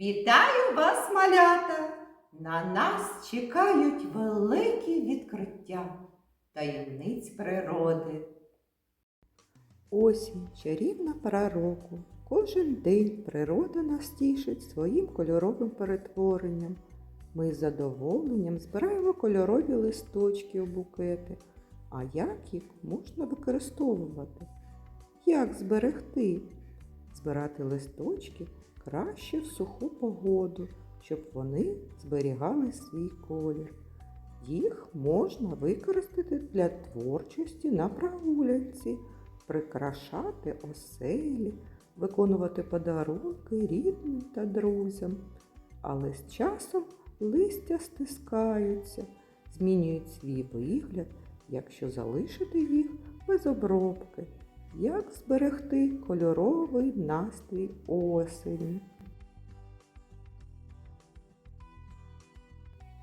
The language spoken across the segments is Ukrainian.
Вітаю вас, малята! На нас чекають великі відкриття таємниць природи. Осінь чарівна пора року. Кожен день природа нас тішить своїм кольоровим перетворенням. Ми з задоволенням збираємо кольорові листочки у букети. А як їх можна використовувати? Як зберегти? Збирати листочки краще в суху погоду, щоб вони зберігали свій колір. Їх можна використати для творчості на прогулянці, прикрашати оселі, виконувати подарунки рідним та друзям. Але з часом листя стискаються, змінюють свій вигляд, якщо залишити їх без обробки. Як зберегти кольоровий настрій осені?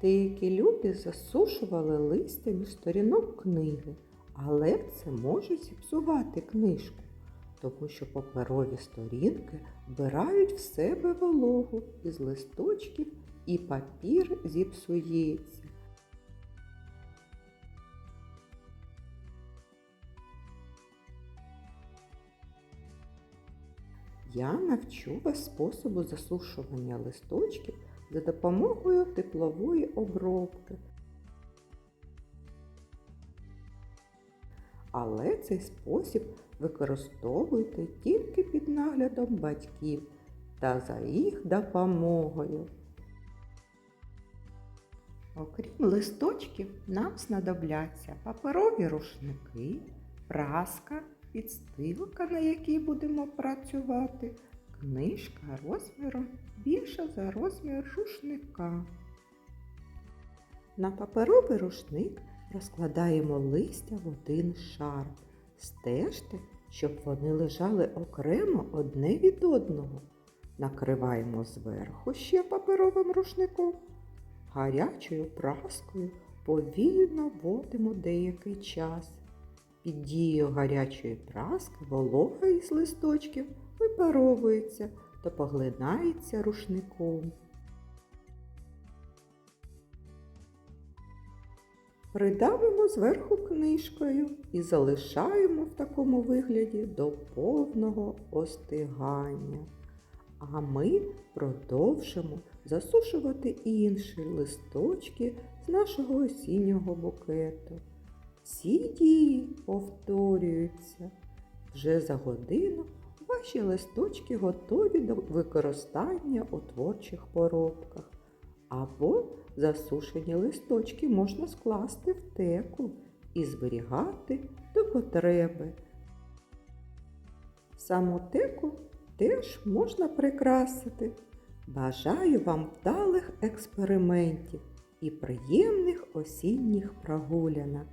Деякі люди засушували листя між сторінок книги, але це може зіпсувати книжку, тому що паперові сторінки вбирають в себе вологу із листочків і папір зіпсується. Я навчу вас способу засушування листочків за допомогою теплової обробки. Але цей спосіб використовуйте тільки під наглядом батьків та за їх допомогою. Окрім листочків, нам знадобляться паперові рушники, праска, підстилка, на якій будемо працювати, книжка розміром більша за розмір рушника. На паперовий рушник розкладаємо листя в один шар. Стежте, щоб вони лежали окремо одне від одного. Накриваємо зверху ще паперовим рушником. Гарячою праскою повільно водимо деякий час. Під дією гарячої праски волога із листочків випаровується та поглинається рушником. Придавимо зверху книжкою і залишаємо в такому вигляді до повного остигання. А ми продовжимо засушувати інші листочки з нашого осіннього букету. Ці дії повторюються. Вже за годину ваші листочки готові до використання у творчих поробках. Або засушені листочки можна скласти в теку і зберігати до потреби. Саму теку теж можна прикрасити. Бажаю вам вдалих експериментів і приємних осінніх прогулянок.